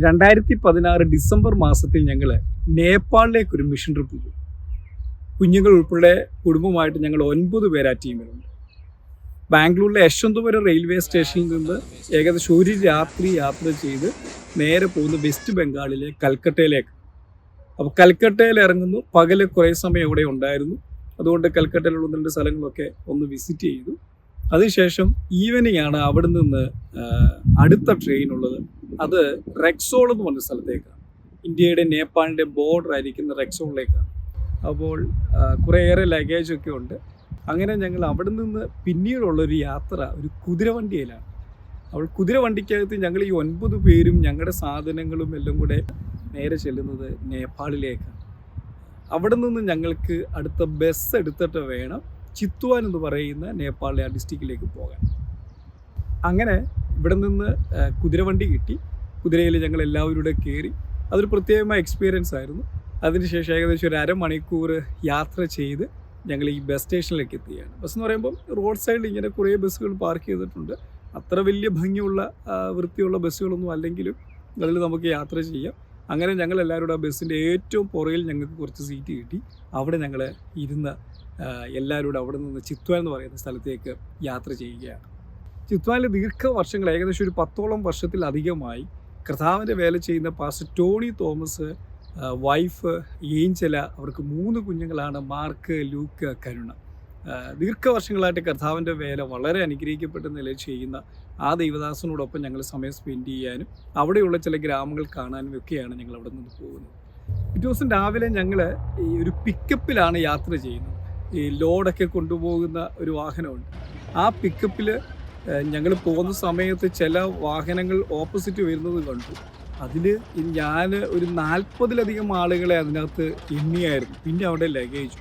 രണ്ടായിരത്തി പതിനാറ് ഡിസംബർ മാസത്തിൽ ഞങ്ങൾ നേപ്പാളിലേക്ക് ഒരു മിഷൻ ട്രിപ്പ് പോയി. കുഞ്ഞുങ്ങൾ ഉൾപ്പെടെ കുടുംബമായിട്ട് ഞങ്ങൾ ഒൻപത് പേര് ആ ടീമിലുണ്ട് ബാംഗ്ലൂരിലെ യശ്വന്തപുരം റെയിൽവേ സ്റ്റേഷനിൽ നിന്ന് ഏകദേശം ഒരു രാത്രി യാത്ര ചെയ്ത് നേരെ പോകുന്ന വെസ്റ്റ് ബംഗാളിലെ കൽക്കട്ടയിലേക്ക്. അപ്പോൾ കൽക്കട്ടയിൽ ഇറങ്ങുന്നു. പകൽ കുറേ സമയം ഇവിടെ ഉണ്ടായിരുന്നു. അതുകൊണ്ട് കൽക്കട്ടയിലുള്ള രണ്ട് സ്ഥലങ്ങളൊക്കെ ഒന്ന് വിസിറ്റ് ചെയ്തു. അതിനുശേഷം ഈവനിങ് ആണ് അവിടെ നിന്ന് അടുത്ത ട്രെയിൻ ഉള്ളത് അത് റെക്സോൾ എന്ന് പറഞ്ഞ സ്ഥലത്തേക്കാണ്. ഇന്ത്യയുടെ നേപ്പാളിന്റെ ബോർഡർ ആയിരിക്കുന്ന റെക്സോളിലേക്കാണ് അപ്പോൾ കുറേയേറെ ലഗേജ് ഒക്കെ ഉണ്ട്. അങ്ങനെ ഞങ്ങൾ അവിടെ നിന്ന് പിന്നീടുള്ളൊരു യാത്ര ഒരു കുതിരവണ്ടിയിലാണ്. അപ്പോൾ കുതിരവണ്ടിക്കകത്ത് ഞങ്ങൾ ഈ ഒൻപത് പേരും ഞങ്ങളുടെ സാധനങ്ങളും എല്ലാം കൂടെ നേരെ ചെല്ലുന്നത് നേപ്പാളിലേക്കാണ്. അവിടെ നിന്ന് ഞങ്ങൾക്ക് അടുത്ത ബസ് എടുത്തിട്ട് വേണം ചിത്വാൻ എന്ന് പറയുന്ന നേപ്പാളിലെ ആ ഡിസ്ട്രിക്റ്റിലേക്ക് പോകാൻ. അങ്ങനെ ഇവിടെ നിന്ന് കുതിരവണ്ടി കിട്ടി. കുതിരയിൽ ഞങ്ങൾ എല്ലാവരും കയറി അതൊരു പ്രത്യേകമായ എക്സ്പീരിയൻസ് ആയിരുന്നു. അതിനുശേഷം ഏകദേശം ഒരു അരമണിക്കൂർ യാത്ര ചെയ്ത് ഞങ്ങൾ ഈ ബസ് സ്റ്റേഷനിലേക്ക് എത്തുകയാണ് ബസ് എന്ന് പറയുമ്പോൾ റോഡ് സൈഡിൽ ഇങ്ങനെ കുറേ ബസ്സുകൾ പാർക്ക് ചെയ്തിട്ടുണ്ട്. അത്ര വലിയ ഭംഗിയുള്ള വൃത്തിയുള്ള ബസ്സുകളൊന്നും അല്ലെങ്കിലും അതിൽ നമുക്ക് യാത്ര ചെയ്യാം. അങ്ങനെ ഞങ്ങൾ എല്ലാവരും കൂടെ ആ ബസ്സിന്റെ ഏറ്റവും പുറകിൽ ഞങ്ങൾക്ക് കുറച്ച് സീറ്റ് കിട്ടി. അവിടെ ഞങ്ങൾ ഇരുന്ന് എല്ലാവരും അവിടെ നിന്ന് ചിത്വാൻ എന്ന് പറയുന്ന സ്ഥലത്തേക്ക് യാത്ര ചെയ്യുകയാണ്. ചിത്വാലിൽ ദീർഘ വർഷങ്ങൾ ഏകദേശം ഒരു പത്തോളം വർഷത്തിലധികമായി കർത്താവിന്റെ വേല ചെയ്യുന്ന pastor Tony Thomas wife Angela അവർക്ക് മൂന്ന് കുഞ്ഞുങ്ങളാണ് മാർക്ക് ലൂക്ക് കരുണ. ദീർഘവർഷങ്ങളായിട്ട് കർത്താവിന്റെ വേല വളരെ അനുഗ്രഹിക്കപ്പെട്ട നിലയിൽ ചെയ്യുന്ന ആ ദൈവദാസനോടൊപ്പം ഞങ്ങൾ സമയം സ്പെൻഡ് ചെയ്യാനും അവിടെയുള്ള ചില ഗ്രാമങ്ങൾ കാണാനും ഒക്കെയാണ് ഞങ്ങൾ അവിടെ നിന്ന് പോകുന്നത്. പിറ്റേ ദിവസം രാവിലെ ഞങ്ങൾ ഈ ഒരു പിക്കപ്പിലാണ് യാത്ര ചെയ്യുന്നത്. ഈ ലോഡൊക്കെ കൊണ്ടുപോകുന്ന ഒരു വാഹനമുണ്ട്. ആ പിക്കപ്പിൽ ഞങ്ങൾ പോകുന്ന സമയത്ത് ചില വാഹനങ്ങൾ ഓപ്പോസിറ്റ് വരുന്നത് കണ്ടു. അതിൽ ഞാൻ ഒരു നാൽപ്പതിലധികം ആളുകളെ അതിനകത്ത് എണ്ണിയായിരുന്നു. പിന്നെ അവിടെ ലഗേജ്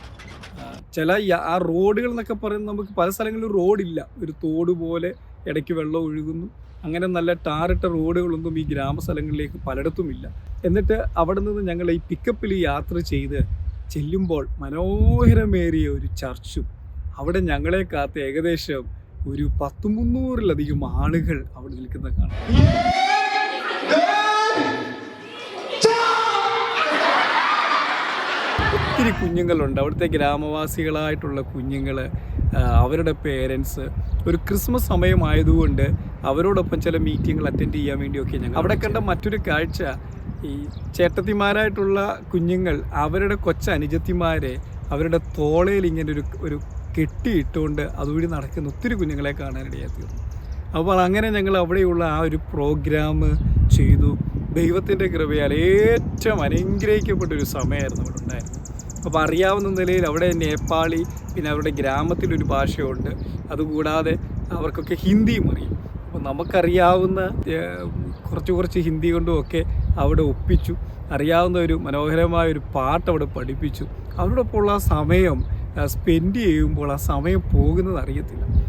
ചില ആ റോഡുകൾ എന്നൊക്കെ പറയുന്നത് നമുക്ക് പല സ്ഥലങ്ങളിലും റോഡില്ല ഒരു തോട് പോലെ ഇടയ്ക്ക് വെള്ളം ഒഴുകുന്നു. അങ്ങനെ നല്ല ടാറിട്ട റോഡുകളൊന്നും ഈ ഗ്രാമസ്ഥലങ്ങളിലേക്ക് പലയിടത്തുമില്ല എന്നിട്ട് അവിടെ നിന്ന് ഞങ്ങൾ ഈ പിക്കപ്പിൽ യാത്ര ചെയ്ത് ചെല്ലുമ്പോൾ മനോഹരമേറിയ ഒരു ചർച്ചും അവിടെ ഞങ്ങളെ കാത്ത് ഏകദേശം ഒരു പത്ത് മുന്നൂറിലധികം ആളുകൾ അവിടെ നിൽക്കുന്ന കാണാം. ഒത്തിരി കുഞ്ഞുങ്ങളുണ്ട്. അവിടുത്തെ ഗ്രാമവാസികളായിട്ടുള്ള കുഞ്ഞുങ്ങൾ അവരുടെ പേരൻസ്. ഒരു ക്രിസ്മസ് സമയമായതുകൊണ്ട് അവരോടൊപ്പം ചില മീറ്റിങ്ങുകൾ അറ്റൻഡ് ചെയ്യാൻ വേണ്ടിയൊക്കെ ഞങ്ങൾ അവിടെ കണ്ട മറ്റൊരു കാഴ്ച ഈ ചേട്ടത്തിമാരായിട്ടുള്ള കുഞ്ഞുങ്ങൾ അവരുടെ കൊച്ചനുജത്തിമാരെ അവരുടെ തോളയിൽ ഇങ്ങനെ ഒരു ഒരു കെട്ടിയിട്ടുകൊണ്ട് അതുവഴി നടക്കുന്ന ഒത്തിരി കുഞ്ഞുങ്ങളെ കാണാനിടയായി തീർന്നു അപ്പോൾ അങ്ങനെ ഞങ്ങൾ അവിടെയുള്ള ആ ഒരു പ്രോഗ്രാം ചെയ്തു. ദൈവത്തിന്റെ കൃപയാൽ ഏറ്റവും അനുഗ്രഹിക്കപ്പെട്ട ഒരു സമയമായിരുന്നു അവിടെ ഉണ്ടായിരുന്നത്. അപ്പോൾ അറിയാവുന്ന നിലയിൽ അവിടെ നേപ്പാളി പിന്നെ അവരുടെ ഗ്രാമത്തിലൊരു ഭാഷയുണ്ട്. അതുകൂടാതെ അവർക്കൊക്കെ ഹിന്ദിയും അറിയും. അപ്പോൾ നമുക്കറിയാവുന്ന കുറച്ച് കുറച്ച് ഹിന്ദി കൊണ്ടും ഒക്കെ അവിടെ ഒപ്പിച്ചു. അറിയാവുന്ന ഒരു മനോഹരമായ ഒരു പാട്ട് അവിടെ പഠിപ്പിച്ചു. അവരോടൊപ്പം ഉള്ള ആ സമയം സ്പെൻഡ് ചെയ്യുമ്പോൾ ആ സമയം പോകുന്നത് അറിയത്തില്ല.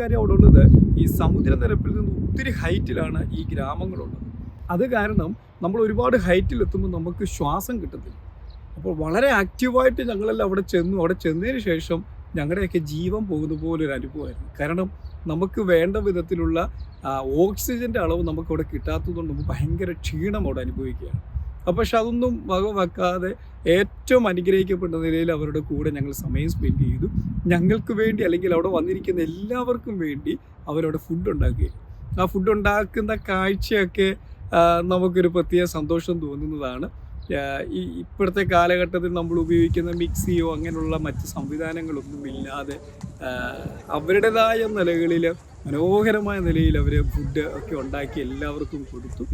കാര്യം അവിടെ ഉള്ളത് ഈ സമുദ്രനിരപ്പിൽ നിന്ന് ഒത്തിരി ഹൈറ്റിലാണ് ഈ ഗ്രാമങ്ങളുള്ളത്. അത് കാരണം നമ്മൾ ഒരുപാട് ഹൈറ്റിൽ എത്തുമ്പോൾ നമുക്ക് ശ്വാസം കിട്ടത്തില്ല. അപ്പോൾ വളരെ ആക്റ്റീവായിട്ട് ഞങ്ങളെല്ലാം അവിടെ ചെന്നു. അവിടെ ചെന്നതിന് ശേഷം ഞങ്ങളുടെയൊക്കെ ജീവൻ പോകുന്ന പോലെ ഒരു അനുഭവമായിരുന്നു. കാരണം നമുക്ക് വേണ്ട വിധത്തിലുള്ള ഓക്സിജന്റെ അളവ് നമുക്ക് അവിടെ കിട്ടാത്തതുകൊണ്ട് നമുക്ക് ഭയങ്കര ക്ഷീണം അവിടെ അനുഭവിക്കുകയാണ്. പക്ഷെ അതൊന്നും വക വെക്കാതെ ഏറ്റവും അനുഗ്രഹിക്കപ്പെട്ട നിലയിൽ അവരുടെ കൂടെ ഞങ്ങൾ സമയം സ്പെൻഡ് ചെയ്തു. ഞങ്ങൾക്ക് വേണ്ടി അല്ലെങ്കിൽ അവിടെ വന്നിരിക്കുന്ന എല്ലാവർക്കും വേണ്ടി അവരവിടെ ഫുഡ് ഉണ്ടാക്കുകയും. ആ ഫുഡ് ഉണ്ടാക്കുന്ന കാഴ്ചയൊക്കെ നമുക്കൊരു പ്രത്യേക സന്തോഷം തോന്നുന്നതാണ്. ഈ ഇപ്പോഴത്തെ കാലഘട്ടത്തിൽ നമ്മൾ ഉപയോഗിക്കുന്ന മിക്സിയോ അങ്ങനെയുള്ള മറ്റ് സംവിധാനങ്ങളൊന്നും ഇല്ലാതെ അവരുടേതായ നിലകളിൽ മനോഹരമായ നിലയിൽ അവർ ഫുഡ് ഒക്കെ ഉണ്ടാക്കി എല്ലാവർക്കും കൊടുത്തു.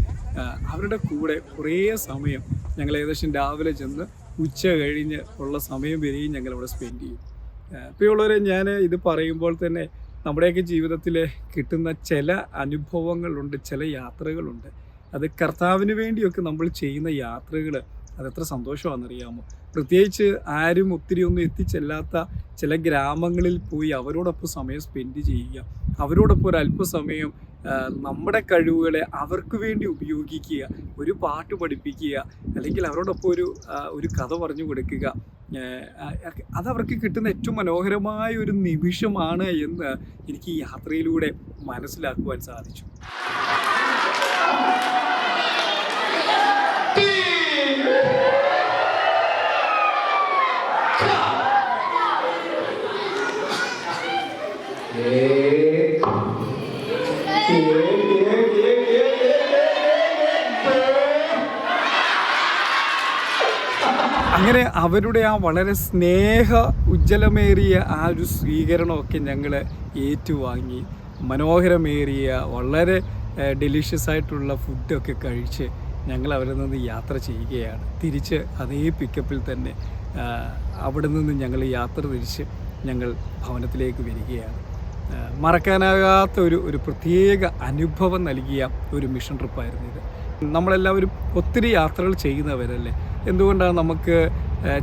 അവരുടെ കൂടെ കുറേ സമയം ഞങ്ങൾ ഏകദേശം രാവിലെ ചെന്ന് ഉച്ച കഴിഞ്ഞ് ഉള്ള സമയം വരെയും ഞങ്ങൾ അവിടെ സ്പെൻഡ് ചെയ്യും ഇപ്പോഴുള്ളവരെ ഞാൻ ഇത് പറയുമ്പോൾ തന്നെ നമ്മുടെയൊക്കെ ജീവിതത്തിൽ കിട്ടുന്ന ചില അനുഭവങ്ങളുണ്ട് ചില യാത്രകളുണ്ട്. അത് കർത്താവിന് വേണ്ടിയൊക്കെ നമ്മൾ ചെയ്യുന്ന യാത്രകൾ അതെത്ര സന്തോഷമാണെന്നറിയാമോ? പ്രത്യേകിച്ച് ആരും ഒത്തിരി ഒന്നും എത്തിച്ചെല്ലാത്ത ചില ഗ്രാമങ്ങളിൽ പോയി അവരോടൊപ്പം സമയം സ്പെൻഡ് ചെയ്യുക. അവരോടൊപ്പം ഒരു അല്പസമയം നമ്മുടെ കഴിവുകളെ അവർക്ക് വേണ്ടി ഉപയോഗിക്കുക ഒരു പാട്ട് പഠിപ്പിക്കുക അല്ലെങ്കിൽ അവരോടൊപ്പം ഒരു ഒരു കഥ പറഞ്ഞു കൊടുക്കുക. അതവർക്ക് കിട്ടുന്ന ഏറ്റവും മനോഹരമായ ഒരു നിമിഷമാണ് എന്ന് എനിക്ക് ഈ യാത്രയിലൂടെ മനസ്സിലാക്കുവാൻ സാധിച്ചു. അങ്ങനെ അവരുടെ ആ വളരെ സ്നേഹ ഉജ്ജ്വലമേറിയ ആ ഒരു സ്വീകരണമൊക്കെ ഞങ്ങൾ ഏറ്റുവാങ്ങി. മനോഹരമേറിയ വളരെ ഡെലിഷ്യസ് ആയിട്ടുള്ള ഫുഡൊക്കെ കഴിച്ച് ഞങ്ങൾ അവരിൽ നിന്ന് യാത്ര ചെയ്യുകയാണ്. തിരിച്ച് അതേ പിക്കപ്പിൽ തന്നെ അവിടെ നിന്ന് ഞങ്ങൾ യാത്ര തിരിച്ച് ഞങ്ങൾ ഭവനത്തിലേക്ക് വരികയാണ്. മറക്കാനാകാത്ത ഒരു ഒരു പ്രത്യേക അനുഭവം നൽകിയ ഒരു മിഷൻ ട്രിപ്പായിരുന്നു ഇത്. നമ്മളെല്ലാവരും ഒത്തിരി യാത്രകൾ ചെയ്യുന്നവരല്ലേ? എന്തുകൊണ്ടാണ് നമുക്ക്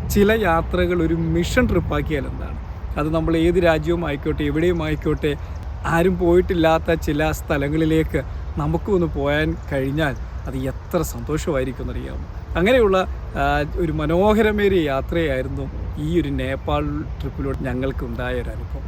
ചില യാത്രകൾ ഒരു മിഷൻ ട്രിപ്പാക്കിയാൽ എന്താണ്? അത് നമ്മൾ ഏത് രാജ്യവും ആയിക്കോട്ടെ എവിടെയും ആയിക്കോട്ടെ ആരും പോയിട്ടില്ലാത്ത ചില സ്ഥലങ്ങളിലേക്ക് നമുക്കൊന്ന് ഒന്ന് പോയാൻ കഴിഞ്ഞാൽ അത് എത്ര സന്തോഷമായിരിക്കും എന്നറിയാമോ അങ്ങനെയുള്ള ഒരു മനോഹരമേറിയ യാത്രയായിരുന്നു ഈ ഒരു നേപ്പാൾ ട്രിപ്പിലൂടെ ഞങ്ങൾക്കുണ്ടായ ഒരു അനുഭവം!